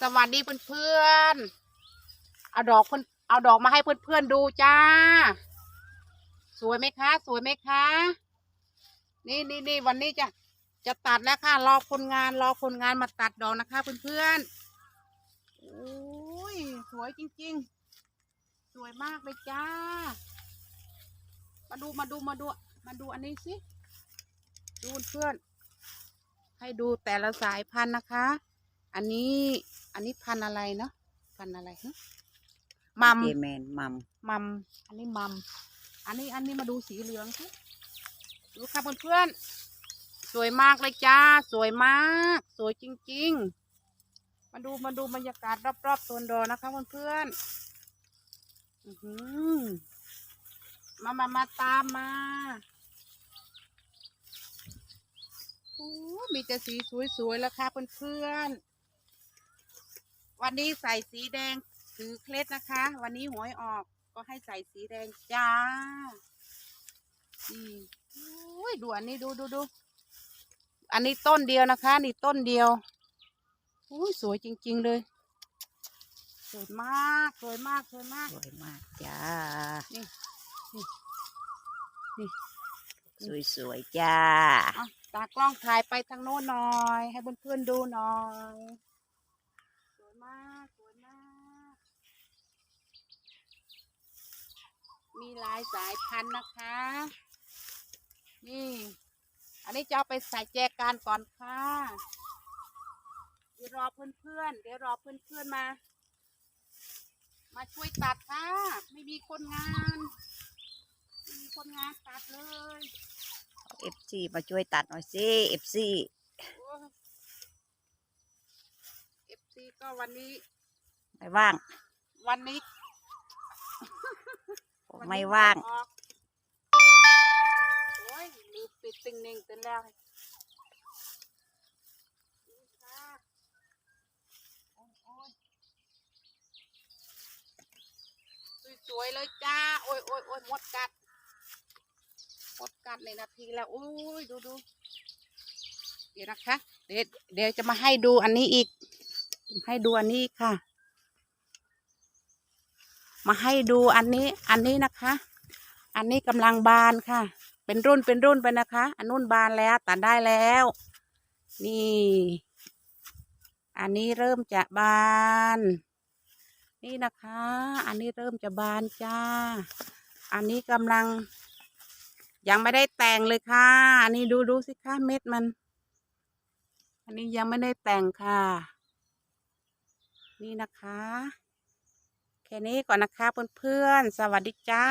สวัสดีเพื่อนๆ เอาดอกเพื่อนเอาดอกมาให้เพื่อนๆดูจ้า สวยไหมคะ สวยไหมคะ นี่นี่นี่วันนี้จะจะตัดแล้วค่ะ รอคนงานรอคนงานมาตัดดอกนะคะเพื่อนๆโอ้ยสวยจริงๆ สวยมากเลยจ้า มาดูมาดูมาดู มาดูอันนี้สิ ดูเพื่อน ให้ดูแต่ละสายพันธุ์นะคะ อันนี้ อันนี้พันธุ์อะไรเนาะพันธุ์อะไรฮะมัมเจแมนมัมมัม อันนี้มัม อันนี้อันนี้มาดูสีเหลืองสิดูค่ะเพื่อนๆสวยมากเลยจ้า สวยมาก สวยจริง ๆ มาดูมาดูบรรยากาศรอบๆต้นดอกนะคะเพื่อนๆอื้อหือมามามาตามมาโอ้มีแต่สีสวยๆแล้วค่ะเพื่อนๆ วันนี้ใส่สีแดงถือเคล็ดนะคะ วันนี้หวยออกก็ให้ใส่สีแดงจ้านี่โอ้ยดูอันนี้ดูดูดูอันนี้ต้นเดียวนะคะ นี่ต้นเดียวโอ้ยสวยจริง ๆ เลยสวยมากสวยมากสวยมากสวยมากจ้านี่นี่นี่สวยสวยๆจ้าเอาตากล้องถ่ายไปทางโน้นหน่อย ให้เพื่อนๆดูหน่อยสวย มากสวยมาก มีหลายสายพันธุ์นะคะ นี่ อันนี้จะเอาไปใส่แจกันก่อนค่ะเดี๋ยวรอเพื่อนๆเดี๋ยวรอเพื่อนๆมา มาช่วยตัดค่ะ ไม่มีคนงานไม่มีคนงานตัดเลยเอฟซีมาช่วยตัดหน่อยสิเอฟซีเอฟซี ก็วันนี้ ไม่ว่าง วันนี้ผมไม่ว่าง ออกโอ้ยลืมปิดติงหนึ่งเต็มแล้วนี่ค่ะโอ้ยโอ้ยสวยๆเลยจ้า โอ้ยโอ้ยโอ้ยหมดกัดหมดกัดในนาทีแล้วโอ้ยดูดูเดี๋ยวนะคะ เดี๋ยวเดี๋ยวจะมาให้ดูอันนี้อีก ให้ดูอันนี้ค่ะ มาให้ดูอันนี้ อันนี้นะคะ อันนี้กำลังบานค่ะ เป็นรุ่นเป็นรุ่นไปนะคะ อันนู้นบานแล้วตัดได้แล้ว นี่ อันนี้เริ่มจะบาน นี่นะคะ อันนี้เริ่มจะบานจ้า อันนี้กำลัง ยังไม่ได้แต่งเลยค่ะ อันนี้ดูดูสิคะเม็ดมัน อันนี้ยังไม่ได้แต่งค่ะ นี่นะคะ แค่นี้ก่อนนะคะเพื่อนๆ สวัสดีจ้า